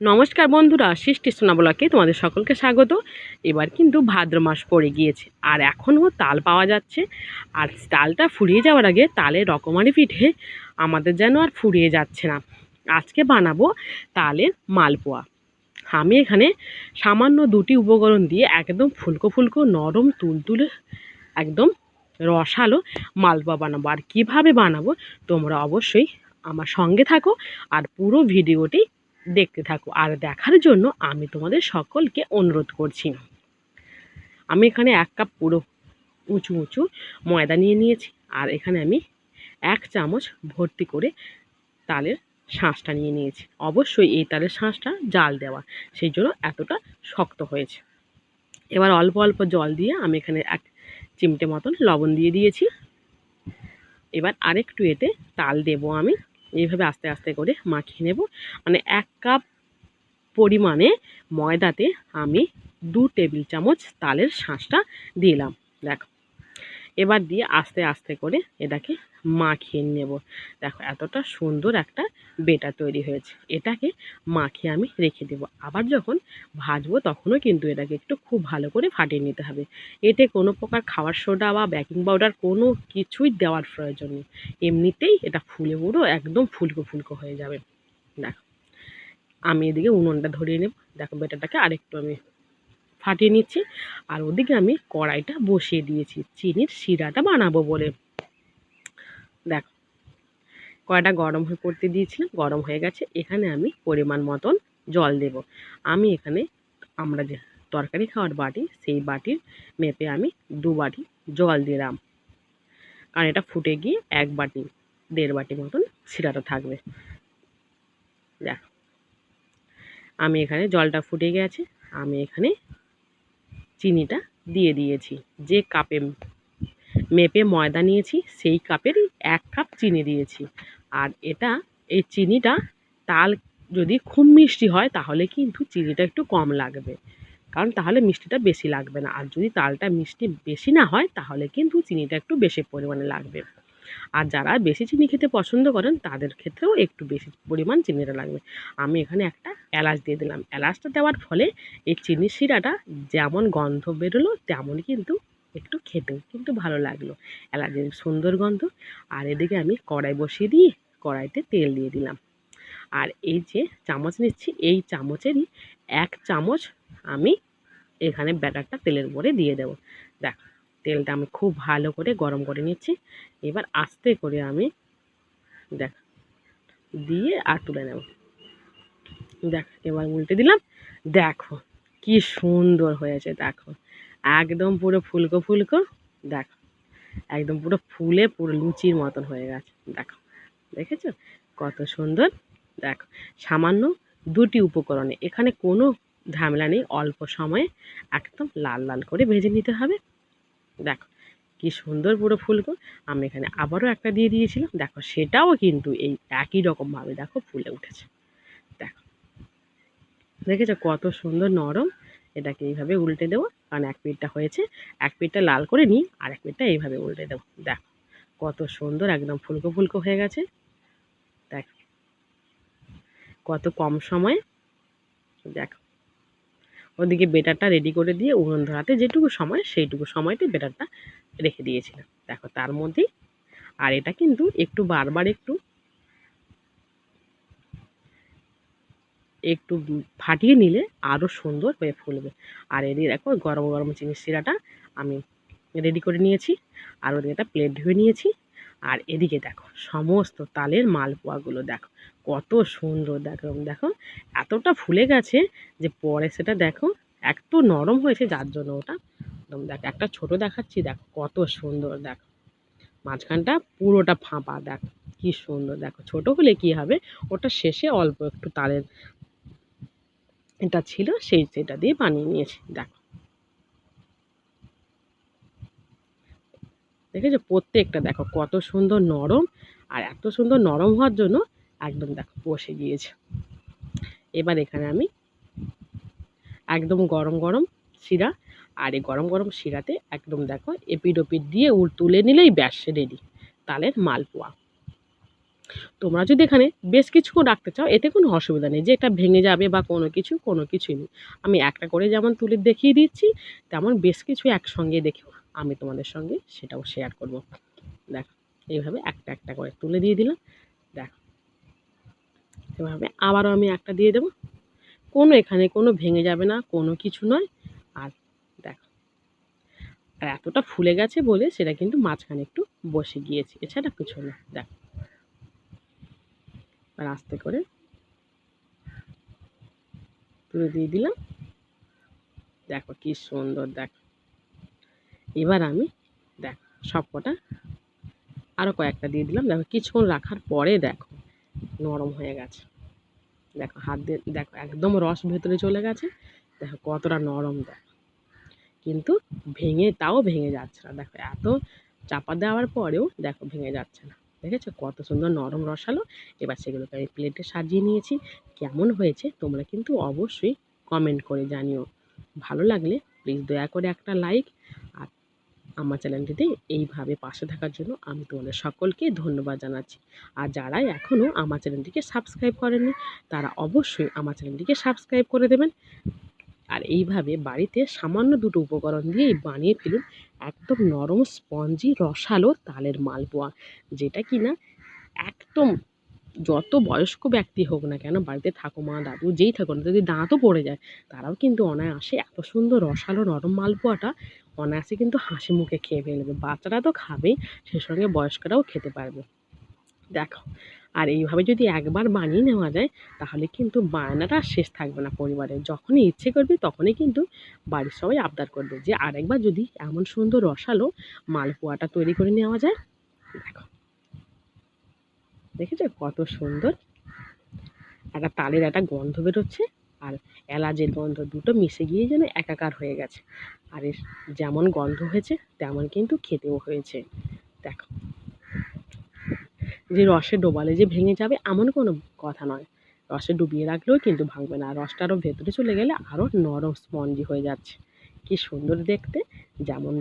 নমস্কার বন্ধুরা, সৃষ্টি সোনাবলাকে তোমাদের সকলকে স্বাগত। এবার কিন্তু ভাদ্র মাস পড়ে গিয়েছে, আর এখনও তাল পাওয়া যাচ্ছে। আর তালটা ফুরিয়ে যাওয়ার আগে তালের রকমারি পিঠে আমাদের যেন আর ফুরিয়ে যাচ্ছে না। আজকে বানাবো তালের মালপোয়া। আমি এখানে সামান্য দুটি উপকরণ দিয়ে একদম ফুলকো ফুলকো, নরম তুলতুলে, একদম রসালো মালপোয়া বানাবো। আর কীভাবে বানাবো তোমরা অবশ্যই আমার সঙ্গে থাকো, আর পুরো ভিডিওটি দেখতে থাকো। আর দেখার জন্য আমি তোমাদের সকলকে অনুরোধ করছি। আমি এখানে এক কাপ পুরো উঁচু উঁচু ময়দা নিয়ে নিয়েছি। আর এখানে আমি এক চামচ ভর্তি করে তালের শাঁসটা নিয়ে নিয়েছি। অবশ্যই এই তালের শাঁসটা জাল দেওয়া, সেই জন্য এতটা শক্ত হয়েছে। এবার অল্প অল্প জল দিয়ে আমি এখানে এক চিমটে মতন লবণ দিয়ে দিয়েছি। এবার আরেকটু এতে তাল দেবো আমি। এইভাবে আস্তে আস্তে করে মাখিয়ে নেব। মানে এক কাপ পরিমাণে ময়দাতে আমি দু টেবিল চামচ তালের শাঁসটা দিলাম দেখো এবার দিয়ে আস্তে আস্তে করে এটাকে মাখিয়ে নেব। দেখো এতটা সুন্দর একটা বেটা তৈরি হয়েছে। এটাকে মাখিয়ে আমি রেখে দেবো। আবার যখন ভাজবো তখনও কিন্তু এটাকে একটু খুব ভালো করে ফাটিয়ে নিতে হবে। এতে কোনো প্রকার খাবার সোডা বা বেকিং পাউডার কোনো কিছুই দেওয়ার প্রয়োজন নেই। এমনিতেই এটা ফুলে পুরো একদম ফুলকো ফুলকো হয়ে যাবে। দেখো, আমি এদিকে উনুনটা ধরিয়ে নেব। দেখো বেটাটাকে আরেকটু আমি ফাটিয়ে নিচ্ছি। আর ওদিকে আমি কড়াইটা বসিয়ে দিয়েছি। চিনির শিরাটা বানাবো বলে। দেখো, কড়াইটা গরম হয়ে পড়তে দিয়েছিলাম, গরম হয়ে গেছে। এখানে আমি পরিমাণ মতন জল দেব। আমি এখানে আমরা যে তরকারি খাওয়ার বাটি, সেই বাটির মেপে আমি দু বাটি জল দিলাম। কারণ এটা ফুটে গিয়ে এক বাটি, দেড় বাটি মতন শিরাটা থাকবে। দেখ, আমি এখানে জলটা ফুটে গেছে। আমি এখানে চিনিটা দিয়ে দিয়েছি। যে কাপে মেপে ময়দা নিয়েছি, সেই কাপেরই এক কাপ চিনি দিয়েছি। আর এটা, এই চিনিটা তাল যদি খুব মিষ্টি হয়, তাহলে কিন্তু চিনিটা একটু কম লাগবে। কারণ তাহলে মিষ্টিটা বেশি লাগবে না। আর যদি তালটা মিষ্টি বেশি না হয়, তাহলে কিন্তু চিনিটা একটু বেশি পরিমাণে লাগবে। আর যারা বেশি চিনি খেতে পছন্দ করেন, তাদের ক্ষেত্রেও একটু বেশি পরিমাণ চিনিটা লাগবে। আমি এখানে একটা এলাচ দিয়ে দিলাম। এলাচটা দেওয়ার ফলে এই চিনির শিরাটা যেমন গন্ধ বেরোলো তেমন কিন্তু একটু খেতেও কিন্তু ভালো লাগল। এলাচের সুন্দর গন্ধ। আর এদিকে আমি কড়াই বসিয়ে দিয়ে কড়াইতে তেল দিয়ে দিলাম। আর এই যে চামচ নিচ্ছি, এই চামচেরই এক চামচ আমি এখানে ব্যাটারটা তেলের উপরে দিয়ে দেবো। দেখ তেলটা আমি খুব ভালো করে গরম করে নিচ্ছি। এবার আস্তে করে আমি দেখ, দিয়ে আর তুলে নেব। দেখ, এবার উল্টে দিলাম। দেখো, কি সুন্দর হয়েছে, দেখো। একদম পুরো ফুলকো ফুলকো, দেখো। একদম পুরো ফুলে পুরো লুচির মতন হয়ে গেছে, দেখো। দেখেছ? কত সুন্দর, দেখো। সামান্য দুটি উপকরণে, এখানে কোনো ঝামেলা নেই, অল্প সময়ে একদম লাল লাল করে ভেজে নিতে হবে। দেখো, কি সুন্দর পুরো ফুলকো। আমি এখানে আবারও একটা দিয়ে দিয়েছিলাম। দেখো, সেটাও কিন্তু এই একই রকমভাবে দেখো ফুলে উঠেছে। দেখো, দেখেছ কত সুন্দর নরম? এটাকে এইভাবে উল্টে দেবো, কারণ এক পিঠটা হয়েছে। এক পিঠটা লাল করে নিই আর এক পিঠটা এইভাবে উল্টে দেবো। দেখো, কত সুন্দর একদম ফুলকো ফুলকো হয়ে গেছে। দেখ, কত কম সময়ে, দেখো ওদিকে বেটারটা রেডি করে দিয়ে উনুন ধরাতে যেটুকু সময়, সেইটুকু সময়তে বেটারটা রেখে দিয়েছিলাম। দেখো, তার মধ্যেই, আর এটা কিন্তু একটু বারবার একটু একটু ফাটিয়ে নিলে আরও সুন্দর হয়ে ফুলবে। আর এদিকে দেখো গরম গরম চিনির শিরাটা আমি রেডি করে নিয়েছি, আর ওদিকে একটা প্লেট ধুয়ে নিয়েছি। আর এদিকে দেখো, সমস্ত তালের মালপোয়াগুলো দেখো, কত সুন্দর দেখো দেখো, এতটা ফুলে গেছে যে পরে সেটা দেখো, এত নরম হয়েছে যার জন্য ওটা। একদম দেখো, একটা ছোট দেখাচ্ছি, দেখো, কত সুন্দর দেখো। মাঝখানটা পুরোটা ফাঁপা, দেখো, কি সুন্দর দেখো। ছোট হলে কি হবে, ওটা শেষে অল্প একটু তালের এটা ছিল, সেই সেটা দিয়ে বানিয়ে নিয়েছি, দেখো। দেখেছ? প্রত্যেকটা দেখো, কত সুন্দর নরম আর এত সুন্দর নরম হওয়ার জন্য একদম দেখো বসে গিয়েছে। এবার এখানে আমি একদম গরম গরম শিরা আর এই গরম গরম শিরাতে একদম দেখো এপিড ওপিড দিয়ে উল তুলে নিলেই ব্যাস রেডি তালের মালপোয়া। তোমরা যদি এখানে বেশ কিছুক্ষণ রাখতে চাও, এতে কোনো অসুবিধা নেই, যে এটা ভেঙে যাবে বা কোনো কিছু, কোনো কিছুই নেই। আমি একটা করে যেমন তুলে দেখিয়ে দিচ্ছি, তেমন বেশ কিছু একসঙ্গে দেখেও আমি তোমাদের সঙ্গে সেটাও শেয়ার করব। দেখো, এইভাবে একটা একটা করে তুলে দিয়ে দিলাম। দেখো, এভাবে আবারও আমি একটা দিয়ে দেবো। কোনো এখানে কোনো ভেঙে যাবে না, কোনো কিছু নয়। আর দেখো, আর এতটা ফুলে গেছে বলে সেটা কিন্তু মাঝখানে একটু বসে গিয়েছে, এছাড়া কিছু না। দেখো, আর আস্তে করে তুলে দিয়ে দিলাম। দেখো কি সুন্দর, দেখো। এবার আমি দেখ, সব কটা আরও কয়েকটা দিয়ে দিলাম। দেখো, কিছুক্ষণ রাখার পরে দেখো, নরম হয়ে গেছে। দেখো, হাত দিয়ে, দেখো, একদম রস ভেতরে চলে গেছে। দেখো, কতটা নরম, দেখো। কিন্তু ভেঙে, তাও ভেঙে যাচ্ছে না। দেখো, এত চাপা দেওয়ার পরেও দেখো, ভেঙে যাচ্ছে না। দেখেছ? কত সুন্দর নরম রসালো। এবার সেগুলোকে আমি প্লেটে সাজিয়ে নিয়েছি। কেমন হয়েছে তোমরা কিন্তু অবশ্যই কমেন্ট করে জানিও। ভালো লাগলে প্লিজ দয়া করে একটা লাইক আর আমার চ্যানেলটিতে এইভাবে পাশে থাকার জন্য আমি তোমাদের সকলকে ধন্যবাদ জানাচ্ছি। আর যারা এখনও আমার চ্যানেলটিকে সাবস্ক্রাইব করেনি তারা অবশ্যই আমার চ্যানেলটিকে সাবস্ক্রাইব করে দেবেন। আর এইভাবে বাড়িতে সামান্য দুটো উপকরণ দিয়েই বানিয়ে ফেলুন একদম নরম স্পঞ্জি রসালো তালের মালপোয়া, যেটা কি না একদম যত বয়স্ক ব্যক্তি হোক না কেন বাড়িতে ঠাকুমা দাদু, যেই থাকুক না যদি দাঁতও পড়ে যায়, তারাও কিন্তু অনায়াসে এত সুন্দর রসালো নরম মালপোয়াটা অনায়াসে কিন্তু হাসি মুখে খেয়ে ফেলবে। বাচ্চারা তো খাবেই সে সঙ্গে বয়স্করাও খেতে পারবে। দেখো, আর এইভাবে যদি একবার বানিয়ে নেওয়া যায়, তাহলে কিন্তু বায়নাটা শেষ থাকবে না পরিবারে। যখনই ইচ্ছে করবে, তখনই কিন্তু বাড়ির সবাই আবদার করবে যে, আরেকবার যদি এমন সুন্দর রসালো মালপোয়াটা তৈরি করে নেওয়া যায়। দেখো, দেখেছ কত সুন্দর? একটা তালের একটা গন্ধ বেরোচ্ছে। আর এলাচের গন্ধ দুটো মিশে গিয়ে যেন একাকার হয়ে গেছে। আর এর যেমন গন্ধ হয়েছে, তেমন কিন্তু খেতেও হয়েছে। দেখো। যে রসে ডোবালে যে ভেঙে যাবে এমন কোনো কথা নয়। রসে ডুবিয়ে রাখলেও কিন্তু ভাঙবে না। রসটা আরও ভেতরে চলে গেলে আরও নরম স্পঞ্জি হয়ে যাচ্ছে। কি সুন্দর দেখতে। যেমন